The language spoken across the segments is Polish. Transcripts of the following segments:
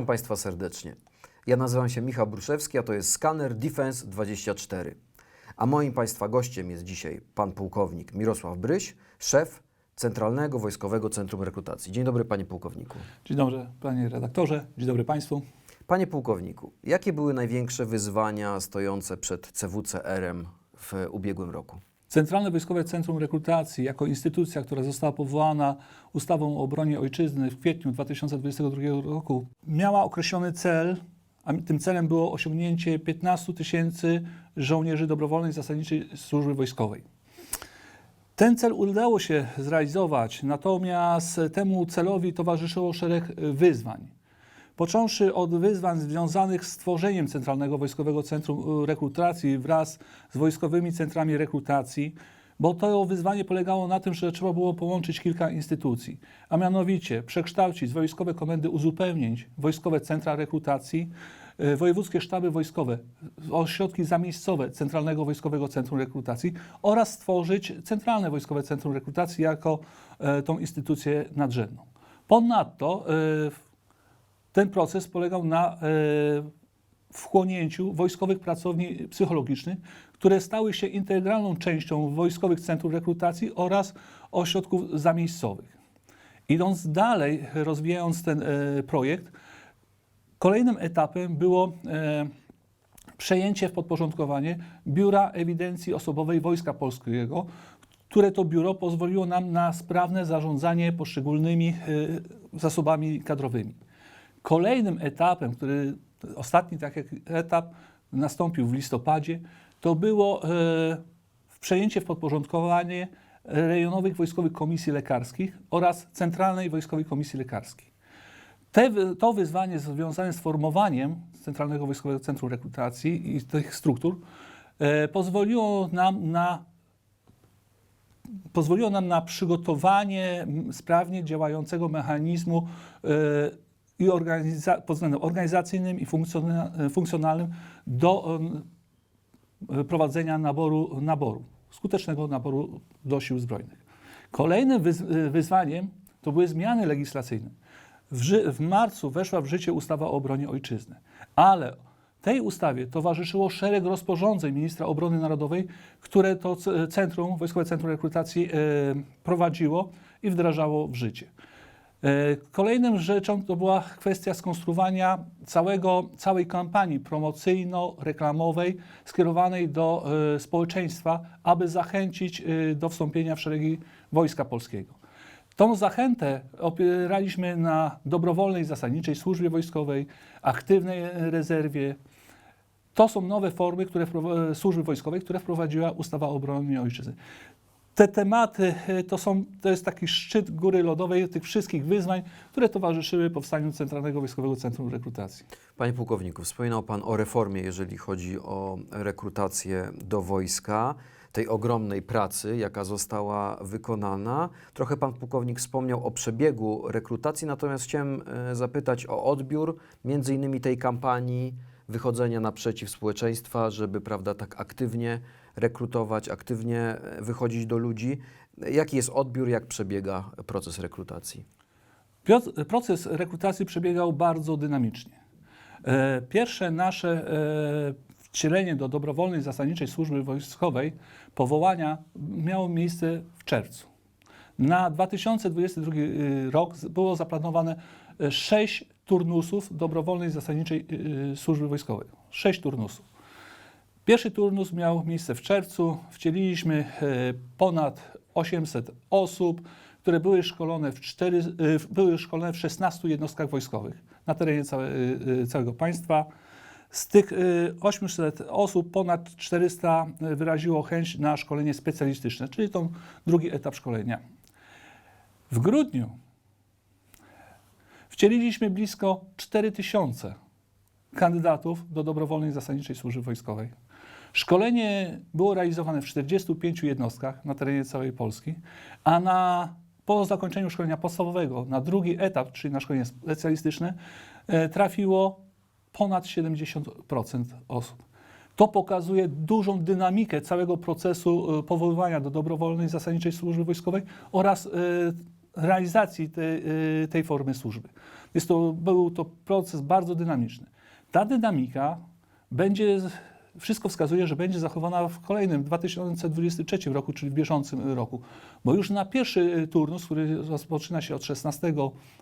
Witam Państwa serdecznie. Ja nazywam się Michał Bruszewski, a to jest Scanner Defense 24. A moim Państwa gościem jest dzisiaj pan pułkownik Mirosław Bryś, szef Centralnego Wojskowego Centrum Rekrutacji. Dzień dobry Panie Pułkowniku. Dzień dobry panie redaktorze, dzień dobry państwu. Panie Pułkowniku, jakie były największe wyzwania stojące przed CWCR-em w ubiegłym roku? Centralne Wojskowe Centrum Rekrutacji jako instytucja, która została powołana ustawą o obronie ojczyzny w kwietniu 2022 roku, miała określony cel, a tym celem było osiągnięcie 15 tysięcy żołnierzy dobrowolnej zasadniczej służby wojskowej. Ten cel udało się zrealizować, natomiast temu celowi towarzyszyło szereg wyzwań. Począwszy od wyzwań związanych z tworzeniem Centralnego Wojskowego Centrum y, Rekrutacji wraz z wojskowymi centrami rekrutacji, bo to wyzwanie polegało na tym, że trzeba było połączyć kilka instytucji, a mianowicie przekształcić Wojskowe Komendy Uzupełnień, Wojskowe Centra Rekrutacji, y, wojewódzkie sztaby wojskowe, ośrodki zamiejscowe Centralnego Wojskowego Centrum Rekrutacji oraz stworzyć Centralne Wojskowe Centrum Rekrutacji jako e, tą instytucję nadrzędną. Ponadto e, ten proces polegał na e, wchłonięciu wojskowych pracowni psychologicznych, które stały się integralną częścią wojskowych centrów rekrutacji oraz ośrodków zamiejscowych. Idąc dalej, rozwijając ten e, projekt, kolejnym etapem było e, przejęcie w podporządkowanie Biura Ewidencji Osobowej Wojska Polskiego, które to biuro pozwoliło nam na sprawne zarządzanie poszczególnymi zasobami kadrowymi. Kolejnym etapem, który ostatni tak jak etap nastąpił w listopadzie, to było e, przejęcie w podporządkowanie rejonowych wojskowych komisji lekarskich oraz Centralnej Wojskowej Komisji Lekarskiej. Te, to wyzwanie związane z formowaniem Centralnego Wojskowego Centrum Rekrutacji i tych struktur e, pozwoliło nam na pozwoliło nam na przygotowanie sprawnie działającego mechanizmu e, i organiza- pod względem organizacyjnym i funkcjona- funkcjonalnym do prowadzenia naboru, naboru, skutecznego naboru do sił zbrojnych. Kolejnym wyz- wyzwaniem to były zmiany legislacyjne. W, ży- w marcu weszła w życie ustawa o obronie ojczyzny, ale tej ustawie towarzyszyło szereg rozporządzeń ministra obrony narodowej, które to centrum, Wojskowe Centrum Rekrutacji prowadziło i wdrażało w życie. E, Kolejną rzeczą to była kwestia skonstruowania całego, całej kampanii promocyjno-reklamowej skierowanej do e, społeczeństwa, aby zachęcić e, do wstąpienia w szeregi Wojska Polskiego. Tą zachętę opieraliśmy na dobrowolnej zasadniczej służbie wojskowej, aktywnej rezerwie. To są nowe formy które służby wojskowej, które wprowadziła ustawa o obronie ojczyzny. Te tematy e, to, są, to jest taki szczyt góry lodowej tych wszystkich wyzwań, które towarzyszyły powstaniu Centralnego Wojskowego Centrum Rekrutacji. Panie pułkowniku, wspominał Pan o reformie, jeżeli chodzi o rekrutację do wojska, tej ogromnej pracy, jaka została wykonana. Trochę Pan pułkownik wspomniał o przebiegu rekrutacji, natomiast chciałem e, zapytać o odbiór między innymi tej kampanii wychodzenia naprzeciw społeczeństwa, żeby prawda, tak aktywnie rekrutować, aktywnie e, wychodzić do ludzi. Jaki jest odbiór, jak przebiega proces rekrutacji? Pio- Proces rekrutacji przebiegał bardzo dynamicznie. E, Pierwsze nasze e, wcielenie do dobrowolnej zasadniczej służby wojskowej, powołania miało miejsce w czerwcu. Na 2022 rok z- było zaplanowane e, sześć turnusów dobrowolnej zasadniczej e, służby wojskowej. Sześć turnusów. Pierwszy turnus miał miejsce w czerwcu. Wcieliliśmy e, ponad 800 osób, które były szkolone w, cztery, e, w- były szkolone w 16 jednostkach wojskowych na terenie całe, e, całego państwa. Z tych e, 800 osób ponad 400 wyraziło chęć na szkolenie specjalistyczne, czyli to drugi etap szkolenia. W grudniu wcieliliśmy blisko 4000 kandydatów do dobrowolnej zasadniczej służby wojskowej. Szkolenie było realizowane w 45 jednostkach na terenie całej Polski, a na, po zakończeniu szkolenia podstawowego na drugi etap, czyli na szkolenie specjalistyczne, e, trafiło ponad 70% osób. To pokazuje dużą dynamikę całego procesu e, powoływania do dobrowolnej zasadniczej służby wojskowej oraz e, realizacji tej, y, tej formy służby. Jest to, był to proces bardzo dynamiczny. Ta dynamika będzie, wszystko wskazuje, że będzie zachowana w kolejnym 2023 roku, czyli w bieżącym roku, bo już na pierwszy y, turnus, który rozpoczyna się od 16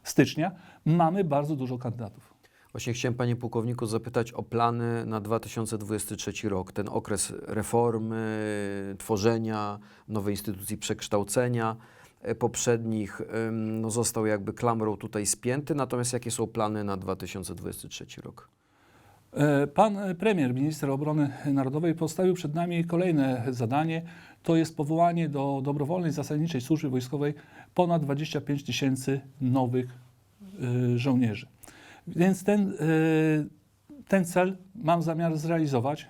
stycznia, mamy bardzo dużo kandydatów. Właśnie chciałem Panie Pułkowniku zapytać o plany na 2023 rok, ten okres reformy, tworzenia nowej instytucji, przekształcenia poprzednich em, no, został jakby klamrą tutaj spięty, natomiast jakie są plany na 2023 rok? E, Pan premier, minister obrony narodowej postawił przed nami kolejne zadanie. To jest powołanie do dobrowolnej zasadniczej służby wojskowej ponad 25 tysięcy nowych e, żołnierzy. Więc ten, e, ten cel mam zamiar zrealizować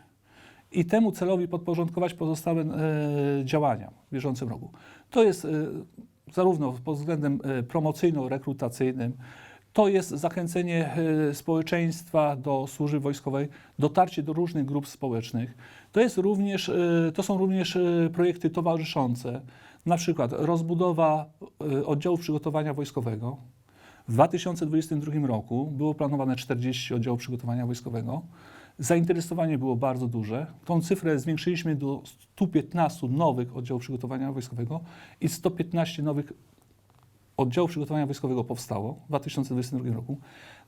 i temu celowi podporządkować pozostałe e, działania w bieżącym roku. To jest e, zarówno pod względem e, promocyjno-rekrutacyjnym, to jest zachęcenie społeczeństwa do służby wojskowej, dotarcie do różnych grup społecznych. To, jest również, to są również projekty towarzyszące, na przykład rozbudowa oddziałów przygotowania wojskowego. W 2022 roku było planowane 40 oddziałów przygotowania wojskowego. Zainteresowanie było bardzo duże. Tą cyfrę zwiększyliśmy do 115 nowych oddziałów przygotowania wojskowego i 115 nowych oddziałów przygotowania wojskowego powstało w 2022 roku.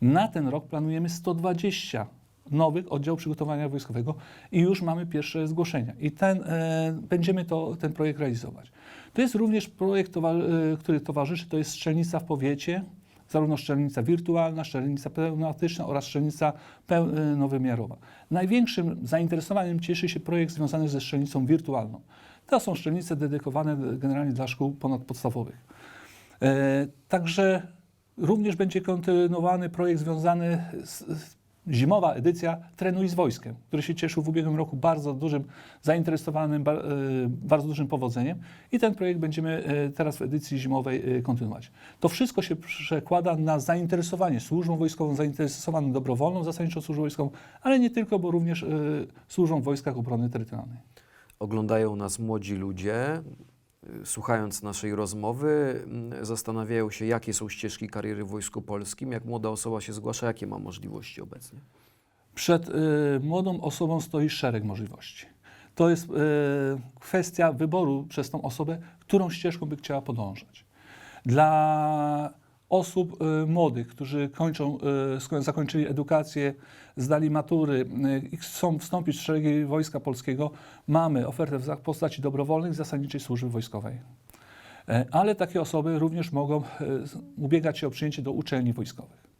Na ten rok planujemy 120 nowych oddziałów przygotowania wojskowego i już mamy pierwsze zgłoszenia. I ten, e, będziemy to, ten projekt realizować. To jest również projekt, towa- e, który towarzyszy, to jest strzelnica w powiecie, zarówno strzelnica wirtualna, strzelnica pneumatyczna oraz strzelnica pełnowymiarowa. Największym zainteresowaniem cieszy się projekt związany ze strzelnicą wirtualną. To są strzelnice dedykowane generalnie dla szkół ponadpodstawowych. E, Także również będzie kontynuowany projekt związany z zimowa edycja Trenuj z wojskiem, który się cieszył w ubiegłym roku bardzo dużym zainteresowanym, e, bardzo dużym powodzeniem i ten projekt będziemy e, teraz w edycji zimowej e, kontynuować. To wszystko się przekłada na zainteresowanie służbą wojskową, zainteresowaną dobrowolną zasadniczą służbą wojskową, ale nie tylko, bo również służbą w wojskach obrony terytorialnej. Oglądają nas młodzi ludzie, słuchając naszej rozmowy, mm, zastanawiają się, jakie są ścieżki kariery w Wojsku Polskim, jak młoda osoba się zgłasza, jakie ma możliwości obecnie. Przed y, młodą osobą stoi szereg możliwości. To jest y, kwestia wyboru przez tą osobę, którą ścieżką by chciała podążać. Dla osób y, młodych, którzy kończą, y, zakończyli edukację, zdali matury y, i chcą wstąpić w szeregi Wojska Polskiego, mamy ofertę w postaci dobrowolnej zasadniczej służby wojskowej. E, Ale takie osoby również mogą e, ubiegać się o przyjęcie do uczelni wojskowych.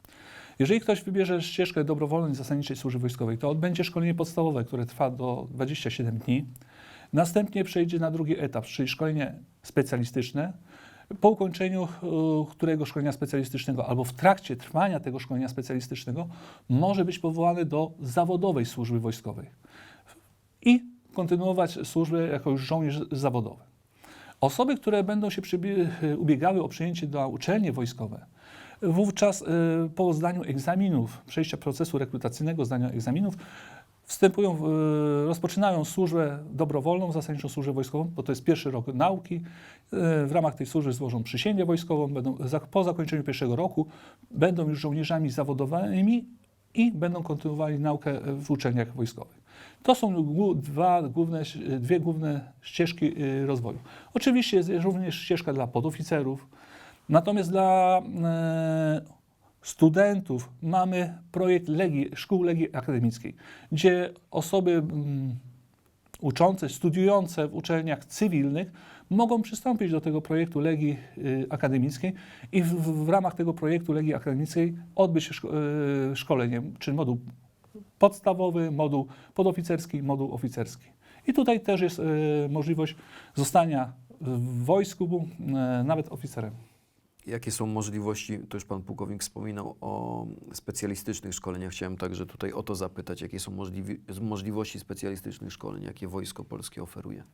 Jeżeli ktoś wybierze ścieżkę dobrowolnej zasadniczej służby wojskowej, to odbędzie szkolenie podstawowe, które trwa do 27 dni. Następnie przejdzie na drugi etap, czyli szkolenie specjalistyczne. Po ukończeniu e, którego szkolenia specjalistycznego albo w trakcie trwania tego szkolenia specjalistycznego może być powołany do zawodowej służby wojskowej i kontynuować służbę jako już żołnierz zawodowy. Osoby, które będą się ubiegały o przyjęcie do uczelnie wojskowe, wówczas y, po zdaniu egzaminów, przejścia procesu rekrutacyjnego, zdania egzaminów, wstępują, y, rozpoczynają służbę dobrowolną, zasadniczą służbę wojskową, bo to jest pierwszy rok nauki. Y, W ramach tej służby złożą przysięgę wojskową, będą, po zakończeniu pierwszego roku będą już żołnierzami zawodowymi i będą kontynuowali naukę w uczelniach wojskowych. To są dwa główne, dwie główne ścieżki y, rozwoju. Oczywiście jest również ścieżka dla podoficerów, natomiast dla studentów mamy projekt Legii, Szkół Legii Akademickiej, gdzie osoby mm, uczące, studiujące w uczelniach cywilnych mogą przystąpić do tego projektu Legii y, Akademickiej i w, w ramach tego projektu Legii Akademickiej odbyć szko- y, szkolenie, czy moduł podstawowy, moduł podoficerski, moduł oficerski. I tutaj też jest y, możliwość zostania w wojsku, y, nawet oficerem. Jakie są możliwości, to już Pan Pułkownik wspominał o specjalistycznych szkoleniach, chciałem także tutaj o to zapytać, jakie są możliwi- możliwości specjalistycznych szkoleń, jakie Wojsko Polskie oferuje?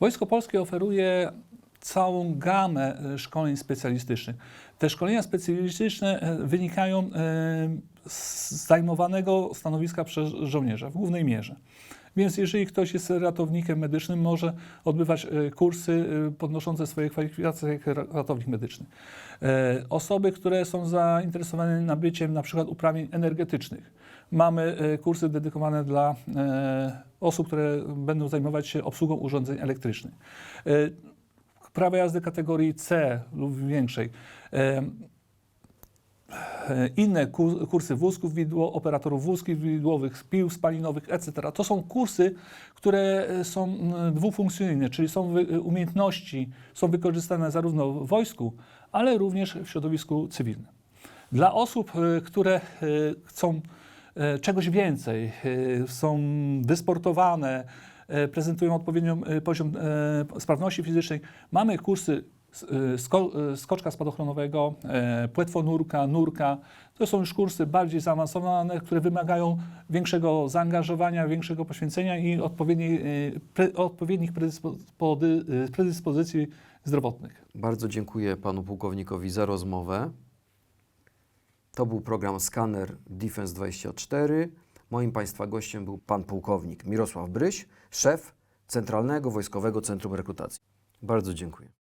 Wojsko Polskie oferuje całą gamę e, szkoleń specjalistycznych. Te szkolenia specjalistyczne e, wynikają e, z zajmowanego stanowiska przez żołnierza w głównej mierze. Więc jeżeli ktoś jest ratownikiem medycznym, może odbywać e, kursy e, podnoszące swoje kwalifikacje jako ra- ratownik medyczny. E, Osoby, które są zainteresowane nabyciem na przykład uprawnień energetycznych. Mamy kursy dedykowane dla osób, które będą zajmować się obsługą urządzeń elektrycznych. Prawo jazdy kategorii C lub większej. E, e, Inne ku- kursy wózków widło, operatorów wózków widłowych, pił spalinowych, etc. To są kursy, które e, są mm, dwufunkcyjne, czyli są wy- umiejętności, są wykorzystane zarówno w wojsku, ale również w środowisku cywilnym. Dla osób, e, które e, chcą e, czegoś więcej, e, są wysportowane, e, prezentują odpowiednią e, poziom e, sprawności fizycznej, mamy kursy e, sko, e, skoczka spadochronowego, e, płetwonurka, nurka. To są już kursy bardziej zaawansowane, które wymagają większego zaangażowania, większego poświęcenia i pre, odpowiednich predyspozycji zdrowotnych. Bardzo dziękuję panu pułkownikowi za rozmowę. To był program Scanner Defense 24. Moim państwa gościem był pan pułkownik Mirosław Bryś, szef Centralnego Wojskowego Centrum Rekrutacji. Bardzo dziękuję.